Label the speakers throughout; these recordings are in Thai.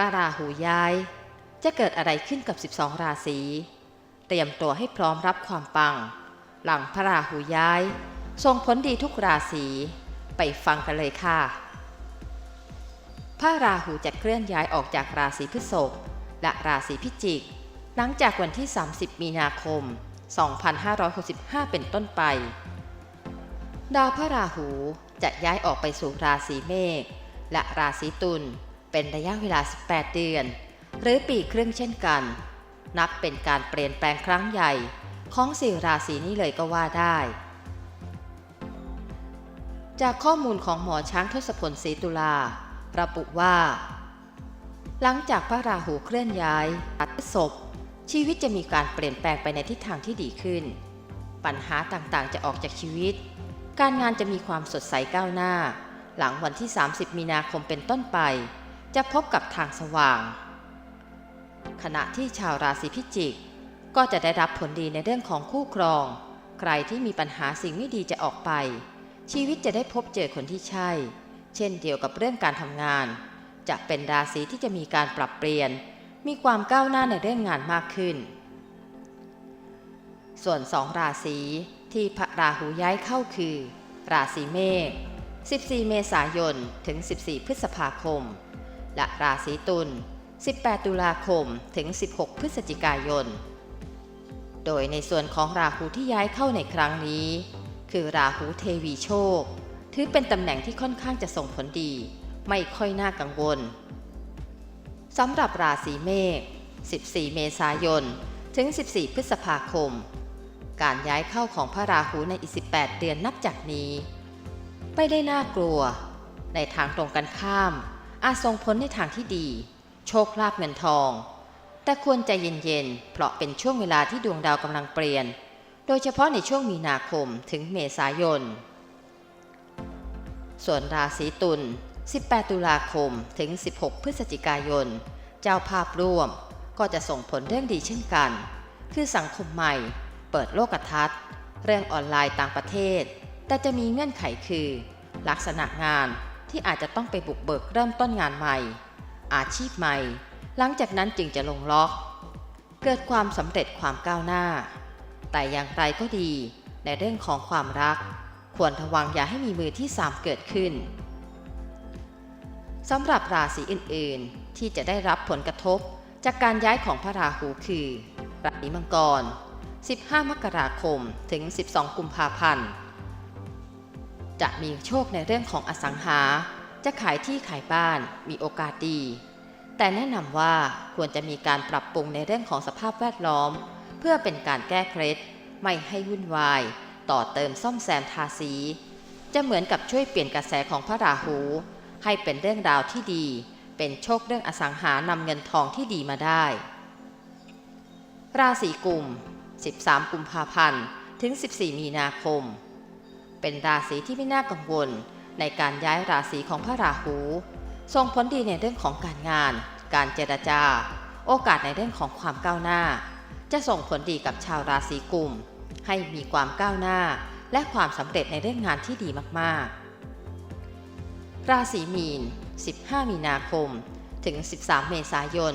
Speaker 1: ระราหูย้าย จะเกิดอะไรขึ้นกับ 12 ราศีเตรียมตัวให้พร้อมรับความปัง หลังพระราหูย้ายส่งผลดีทุกราศีไปฟังกันเลยค่ะ พระราหูจะเคลื่อนย้ายออกจากราศีพฤษภและราศีพิจิก หลังจากวันที่ 30 มีนาคม 2565 เป็นต้นไป ดาวพระราหูจะย้ายออกไปสู่ราศีเมษและราศีตุล เป็นระยะเวลา 18 เดือน หรือปีครึ่งเช่นกัน นับเป็นการเปลี่ยนแปลงครั้งใหญ่ของสี่ราศีนี้เลยก็ว่าได้ จากข้อมูลของหมอช้างทศพลศรีตุลา ระบุว่า หลังจากพระราหูเคลื่อนย้ายอัตศพ ชีวิตจะมีการเปลี่ยนแปลงไปในทิศทางที่ดีขึ้น ปัญหาต่างๆ จะออกจากชีวิต การงานจะมีความสดใสก้าวหน้า หลังวันที่ 30 มีนาคมเป็นต้นไป จะพบกับทางสว่าง ขณะที่ชาวราศีพิจิก ก็จะได้รับผลดีในเรื่องของคู่ครอง ใครที่มีปัญหาสิ่งไม่ดีจะออกไป ชีวิตจะได้พบเจอคนที่ใช่ เช่นเดียวกับเรื่องการทำงาน จะเป็นราศีที่จะมีการปรับเปลี่ยน มีความก้าวหน้าในเรื่องงานมากขึ้น ส่วนสองราศีที่พระราหูย้ายเข้าคือ ราศีเมษ14 เมษายน ถึง 14 พฤษภาคม และราศีตุล 18 ตุลาคมถึง 16 พฤศจิกายน โดยในส่วนของราหูที่ย้ายเข้าในครั้งนี้ คือราหูเทวีโชค ถือเป็นตำแหน่งที่ค่อนข้างจะส่งผลดี ไม่ค่อยน่ากังวลสำหรับราศีเมษ 14 เมษายน ถึง 14 พฤษภาคม การย้ายเข้าของพระราหูในอีก 18 เดือนนับจากนี้ ไม่ได้น่ากลัว ในทางตรงกันข้าม อาจส่งผลในทางที่ดี โชคลาภเงินทอง แต่ควรใจเย็นๆ เพราะเป็นช่วงเวลาที่ดวงดาวกำลังเปลี่ยน โดยเฉพาะในช่วงมีนาคมถึงเมษายน ส่วนราศีตุล 18 ตุลาคมถึง 16 พฤศจิกายน เจ้าภาพร่วมก็จะส่งผลเรื่องดีเช่นกัน คือสังคมใหม่ เปิดโลกทัศน์ เรื่องออนไลน์ต่างประเทศ แต่จะมีเงื่อนไขคือ ลักษณะงาน ที่อาจจะต้องไปบุกเบิกเริ่มต้นงานใหม่ อาชีพใหม่ หลังจากนั้นจึงจะลงล็อก เกิดความสำเร็จความก้าวหน้า แต่อย่างไรก็ดีในเรื่องของความรัก ควรระวังอย่าให้มีมือที่สามเกิดขึ้นสำหรับราศีอื่นๆ ที่จะได้รับผลกระทบจากการย้ายของพระราหูคือ ราศีมังกร 15 มกราคมถึง 12 กุมภาพันธ์ จะมีโชคในเรื่องของอสังหา จะขายที่ขายบ้านมีโอกาสดี แต่แนะนำว่าควรจะมีการปรับปรุงในเรื่องของสภาพแวดล้อม เพื่อเป็นการแก้เคล็ดไม่ให้วุ่นวาย ต่อเติมซ่อมแซมทาสี จะเหมือนกับช่วยเปลี่ยนกระแสของพระราหู ให้เป็นเรื่องราวที่ดี เป็นโชคเรื่องอสังหานำเงินทองที่ดีมาได้ ราศีกุม 13 กุมภาพันธ์ ถึง 14 มีนาคม เป็นราศีที่ไม่น่ากังวล ในการย้ายราศีของพระราหู ส่งผลดีในเรื่องของการงาน การเจรจา โอกาสในเรื่องของความก้าวหน้า จะส่งผลดีกับชาวราศีกุม ให้มีความก้าวหน้า และความสำเร็จในเรื่องงานที่ดีมากๆ ราศีมีน 15 มีนาคม ถึง 13 เมษายน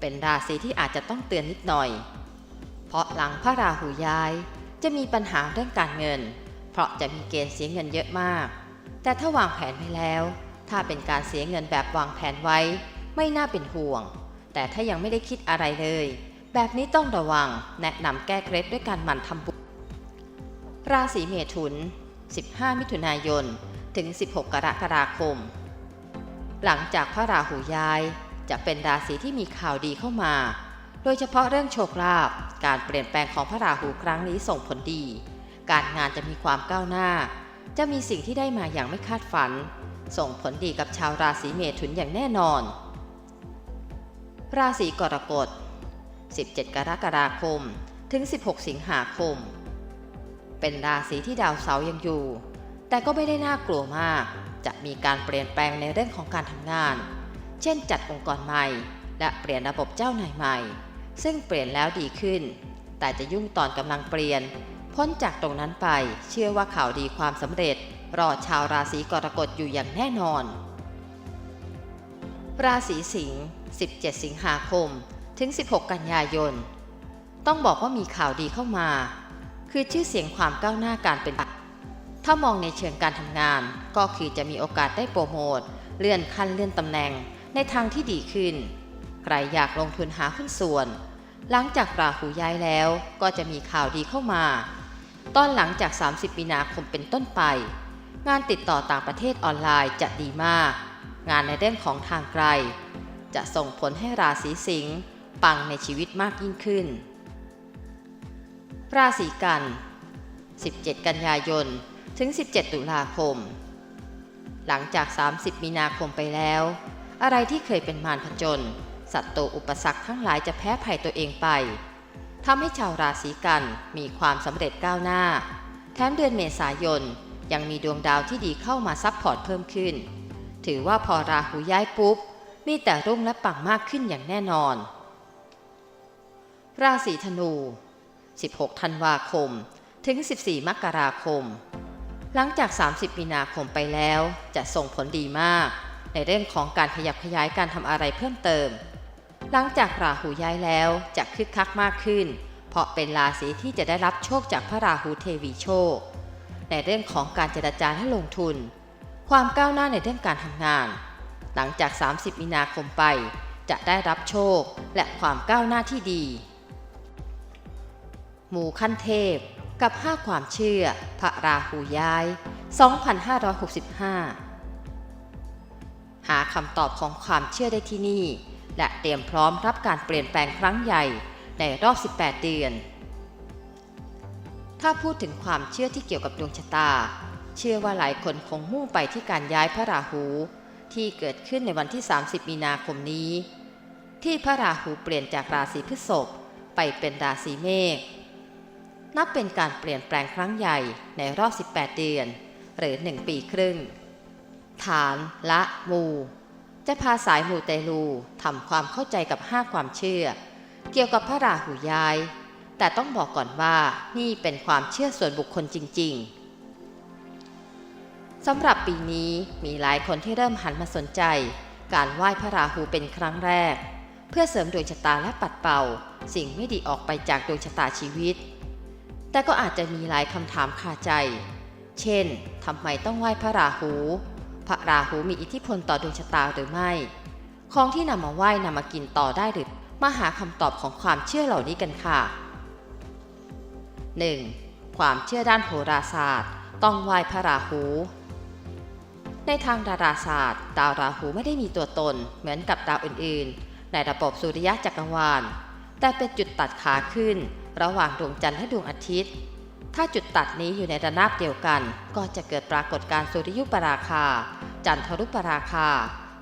Speaker 1: เป็นราศีที่อาจจะต้องเตือนนิดหน่อย เพราะหลังพระราหูย้ายจะมีปัญหาเรื่องการเงิน ราะจะมีเกณฑ์เสียเงินเยอะมาก แต่ถ้าวางแผนไว้แล้ว ถ้าเป็นการเสียเงินแบบวางแผนไว้ ไม่น่าเป็นห่วง แต่ถ้ายังไม่ได้คิดอะไรเลย แบบนี้ต้องระวังแนะนำแก้เคล็ดด้วยการหมั่นทำบุญราศีเมถุน 15 มิถุนายน ถึง 16 กรกฎาคม หลังจากพระราหูย้าย จะเป็นราศีที่มีข่าวดีเข้ามา โดยเฉพาะเรื่องโชคลาภ การเปลี่ยนแปลงของพระราหูครั้งนี้ส่งผลดี การงานจะมีความก้าวหน้า จะมีสิ่งที่ได้มาอย่างไม่คาดฝัน ส่งผลดีกับชาวราศีเมถุนอย่างแน่นอน ราศีกรกฎ 17 กรกฎาคม ถึง 16 สิงหาคม เป็นราศีที่ดาวเสาร์ยังอยู่ แต่ก็ไม่ได้น่ากลัวมาก จะมีการเปลี่ยนแปลงในเรื่องของการทำงาน เช่น จัดองค์กรใหม่ และเปลี่ยนระบบเจ้านายใหม่ ซึ่งเปลี่ยนแล้วดีขึ้น แต่จะยุ่งตอนกำลังเปลี่ยน พ้นจากตรงนั้นไป เชื่อว่าข่าวดีความสำเร็จ รอชาวราศีกรกฎอยู่อย่างแน่นอน ราศีสิงห์ 17 สิงหาคม ถึง 16 กันยายน ต้องบอกว่ามีข่าวดีเข้ามา คือชื่อเสียงความก้าวหน้าการเป็น ถ้ามองในเชิงการทำงาน ก็คือจะมีโอกาสได้โปรโมท เลื่อนขั้นเลื่อนตำแหน่งในทางที่ดีขึ้น ใครอยากลงทุนหาหุ้นส่วนหลังจากราหูย้ายแล้วก็จะมีข่าวดีเข้ามา ตอนหลังจาก 30 มีนาคมเป็นต้นไป งานติดต่อต่างประเทศออนไลน์จะดีมาก งานในเรื่องของทางไกล จะส่งผลให้ราศีสิงห์ปังในชีวิตมากยิ่งขึ้น ราศีกัน 17 กันยายน ถึง 17 ตุลาคม หลังจาก 30 มีนาคมไปแล้ว อะไรที่เคยเป็นมารผจญสัตว์ตัวอุปสรรคทั้งหลายจะแพ้ภัยตัวเองไป ทำให้ชาวราศีกันมีความสำเร็จก้าวหน้า แถมเดือนเมษายนยังมีดวงดาวที่ดีเข้ามาซับพอร์ตเพิ่มขึ้น ถือว่าพอราหูย้ายปุ๊บ มีแต่รุ่งและปังมากขึ้นอย่างแน่นอน ราศีธนู 16 ธันวาคม ถึง 14 มกราคม หลังจาก 30 มีนาคมไปแล้วจะส่งผลดีมาก ในเรื่องของการขยับขยายการทำอะไรเพิ่มเติม หลังจากราหูย้ายแล้วจะคึกคักมากขึ้น เพราะเป็นราศีที่จะได้รับโชคจากพระราหูเทวีโชค ในเรื่องของการเจรจาและลงทุน ความก้าวหน้าในเรื่องการทำงาน หลังจาก 30 มีนาคมไป จะได้รับโชคและความก้าวหน้าที่ดี หมู่ขั้นเทพกับ 5 ความเชื่อ พระราหูย้าย 2565 หาคำตอบของความเชื่อได้ที่นี่ และเตรียมพร้อมรับการเปลี่ยนแปลงครั้งใหญ่ในรอบ 18 เดือน ถ้าพูดถึงความเชื่อที่เกี่ยวกับดวงชะตา เชื่อว่าหลายคนคงมุ่งไปที่การย้ายพระราหู ที่เกิดขึ้นในวันที่ 30 มีนาคมนี้ ที่พระราหูเปลี่ยนจากราศีพฤษภไปเป็นราศีเมษนับเป็นการเปลี่ยนแปลงครั้งใหญ่ในรอบ 18 เดือน หรือ 1 ปีครึ่ง ฐาน ละ มู จะพาสายมูเตลูทำความเข้าใจกับ5ความเชื่อ เกี่ยวกับพระราหูย้าย แต่ต้องบอกก่อนว่านี่เป็นความเชื่อส่วนบุคคลจริง ๆสำหรับปีนี้มีหลายคนที่เริ่มหันมาสนใจ การไหว้พระราหูเป็นครั้งแรก เพื่อเสริมดวงชะตาและปัดเป่า สิ่งไม่ดีออกไปจากดวงชะตาชีวิต แต่ก็อาจจะมีหลายคำถามคาใจ เช่นทำไมต้องไหว้พระราหู พระราหูมีอิทธิพลต่อดวงชะตาหรือไม่ ของที่นำมาไหว้นำมากินต่อได้หรือมาหาคำตอบของความเชื่อเหล่านี้กันค่ะ 1. ความเชื่อด้านโหราศาสตร์ ต้องไหว้พระราหู ในทางดาราศาสตร์ ดาวราหูไม่ได้มีตัวตน เหมือนกับดาวอื่นๆ ในระบบสุริยะจักรวาล แต่เป็นจุดตัดขาขึ้น ระหว่างดวงจันทร์และดวงอาทิตย์ ถ้าจุดตัดนี้อยู่ในระนาบเดียวกัน ก็จะเกิดปรากฏการณ์สุริยุปราคา จันทรุปราคา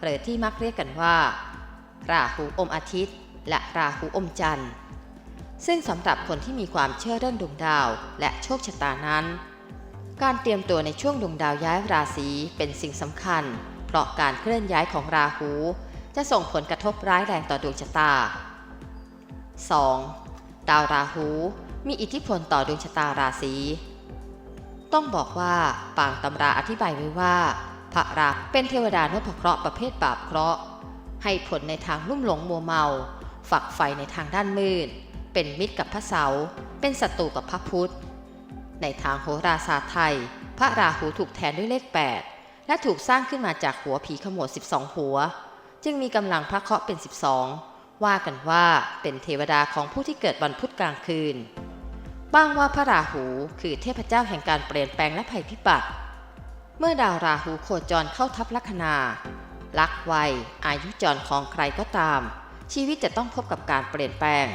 Speaker 1: หรือที่มักเรียกกันว่า ราหูอมอาทิตย์ และราหูอมจันทร์ ซึ่งสำหรับคนที่มีความเชื่อเรื่องดวงดาวและโชคชะตานั้น การเตรียมตัวในช่วงดวงดาวย้ายราศีเป็นสิ่งสำคัญ เพราะการเคลื่อนย้ายของราหู จะส่งผลกระทบร้ายแรงต่อดวงชะตา 2. ดาวราหูมีอิทธิพลต่อดวงชะตาราศี ต้องบอกว่าปางตำราอธิบายไว้ว่า พระราหูเป็นเทวดานพเคราะห์ประเภทบาปเคราะห์ ให้ผลในทางลุ่มหลงมัวเมา ฝักใฝ่ในทางด้านมืด เป็นมิตรกับพระเสาร์เป็นศัตรูกับพระพุธ ในทางโหราศาสตร์ไทย พระราหูถูกแทนด้วยเลข 8 และถูกสร้างขึ้นมาจากหัวผีขโมด12 หัว จึงมีกำลังพระเคราะห์เป็น 12 ว่ากันว่าเป็นเทวดาของผู้ที่เกิดวันพุธกลางคืนบ้างว่าพระราหูคือเทพเจ้าแห่งการเปลี่ยนแปลงและภัยพิบัติ เมื่อดาวราหูโคจรเข้าทับลัคนา ลักวัย อายุจรของใครก็ตาม ชีวิตจะต้องพบกับการเปลี่ยนแปลง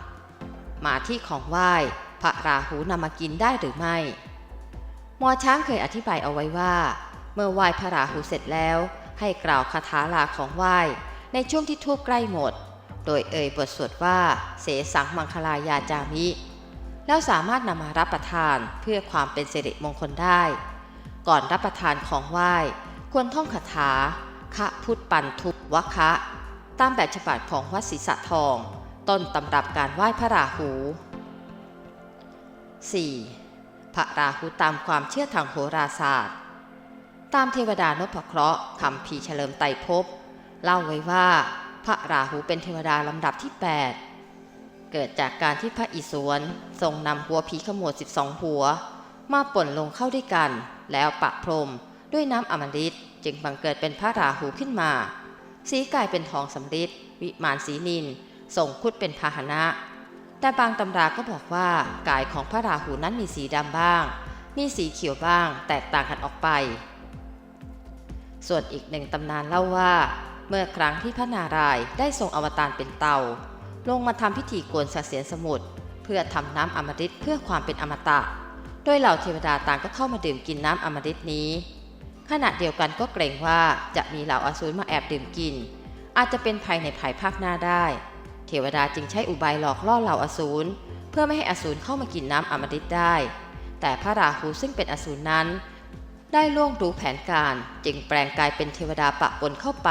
Speaker 1: 3. มาที่ของไหว้ พระราหูนำมากินได้หรือไม่หมอช้างเคยอธิบายเอาไว้ว่า เมื่อไหว้พระราหูเสร็จแล้ว ให้กล่าวคาถาลาของไหว้ ในช่วงที่ทูบใกล้หมด โดยเอ่ยบทสวดว่า เสสังมังคลายาจามิ แล้วสามารถนำมารับประทานเพื่อความเป็นสิริมงคลได้ ก่อนรับประทานของไหว้ ควรท่องคาถาคะพุทธปันทุวะคะ ตามแบบฉบับของวัดศรีสะทอง ต้นตำรับการไหว้พระราหู 4. พระราหูตามความเชื่อทางโหราศาสตร์ ตามเทวดานพเคราะห์คำพีเฉลิมไตรภพเล่าไว้ว่า พระราหูเป็นเทวดาลำดับที่ 8 เกิดจากการที่พระอิศวรทรงนำหัวผีขมวด 12 หัว มาป่นลงเข้าด้วยกัน แล้วปะพรมด้วยน้ำอมฤตจึงบังเกิดเป็นพระราหูขึ้นมา สีกายเป็นทองสำริดวิมานสีนินส่งคุดเป็นพาหนะ แต่บางตำราก็บอกว่ากายของพระราหูนั้นมีสีดำบ้าง มีสีเขียวบ้าง แตกต่างกันออกไป ส่วนอีกหนึ่งตำนานเล่าว่า เมื่อครั้งที่พระนารายณ์ได้ทรงอวตารเป็นเต่า ลงมาทำพิธีโกนเสสียนสมุทรเพื่อทำน้ำอมฤตเพื่อความเป็นอมตะ โดยเหล่าเทวดาต่างก็เข้ามาดื่มกินน้ำอมฤตนี้ ขณะเดียวกันก็เกรงว่าจะมีเหล่าอสูรมาแอบดื่มกิน อาจจะเป็นภัยในภายภาคหน้าได้ เทวดาจึงใช้อุบายหลอกล่อเหล่าอสูรเพื่อไม่ให้อสูรเข้ามากินน้ำอมฤตได้ แต่พระราหูซึ่งเป็นอสูรนั้น ได้ล่วงรู้แผนการจึงแปลงกายเป็นเทวดาปะปนเข้าไป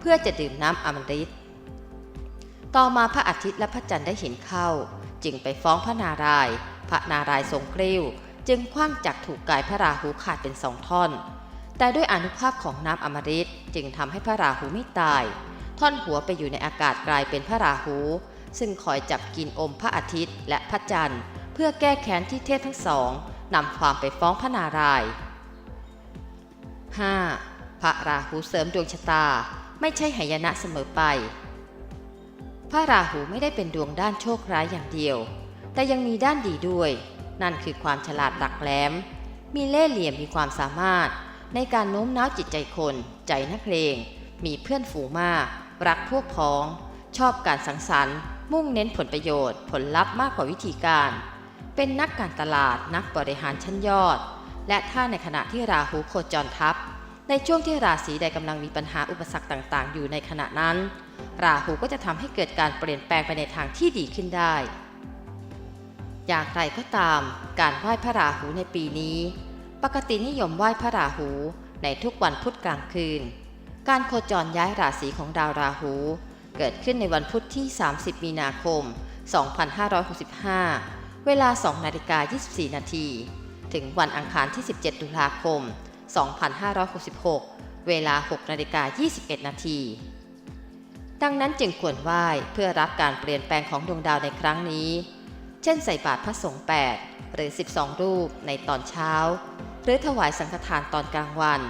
Speaker 1: เพื่อจะดื่มน้ำอมฤต ต่อมาพระอาทิตย์และพระจันทร์ได้เห็นเข้า จึงไปฟ้องพระนารายณ์พระนารายณ์ทรงกริ้ว จึงคว้างจักถูกกายพระราหูขาดเป็นสองท่อน แต่ด้วยอนุภาพของน้ำอมฤตจึงทำให้พระราหูไม่ตาย ท่อนหัวไปอยู่ในอากาศกลายเป็นพระราหู ซึ่งคอยจับกินอมพระอาทิตย์และพระจันทร์ เพื่อแก้แค้นที่เทพทั้งสองนำความไปฟ้องพระนารายณ์ 5. พระราหูเสริมดวงชะตา ไม่ใช่หายนะเสมอไป พระราหูไม่ได้เป็นดวงด้านโชคร้ายอย่างเดียว แต่ยังมีด้านดีด้วย นั่นคือความฉลาดหลักแหลม มีเล่ห์เหลี่ยมมีความสามารถ ในการโน้มน้าวจิตใจคน ใจนักเลง มีเพื่อนฝูงมาก รักพวกพ้อง ชอบการสังสรรค์ มุ่งเน้นผลประโยชน์ ผลลัพธ์มากกว่าวิธีการ เป็นนักการตลาดนักบริหารชั้นยอด และถ้าในขณะที่ราหูโคจรทับ ในช่วงที่ราศีใดกำลังมีปัญหาอุปสรรคต่างๆ อยู่ในขณะนั้น ราหูก็จะทำให้เกิดการเปลี่ยนแปลงไปในทางที่ดีขึ้นได้ อย่างไรก็ตาม การไหว้พระราหูในปีนี้ ปกตินิยมไหว้พระราหูในทุกวันพุธกลางคืน การโคจรย้ายราศีของดาวราหู เกิดขึ้นในวันพุธที่ 30 มีนาคม 2565 เวลา 2 นาฬิกา 24 นาที ถึงวันอังคารที่ 17 ตุลาคม 2566 เวลา 6 นาฬิกา 21 นาที ดังนั้นจึงควรไหว้เพื่อรับการเปลี่ยนแปลงของดวงดาวในครั้งนี้ เช่นใส่บาตรพระสงฆ์8หรือ 12 รูปในตอนเช้า หรือถวายสังฆทานตอนกลางวัน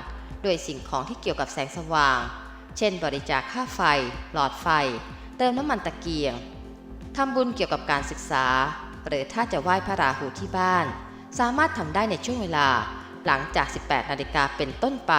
Speaker 1: ด้วยสิ่งของที่เกี่ยวกับแสงสว่าง เช่น บริจาคค่าไฟ หลอดไฟ เติมน้ำมันตะเกียงทำบุญเกี่ยวกับการศึกษา หรือถ้าจะไหว้พระราหูที่บ้าน สามารถทำได้ในช่วงเวลา หลังจาก 18 นาฬิกาเป็นต้นไป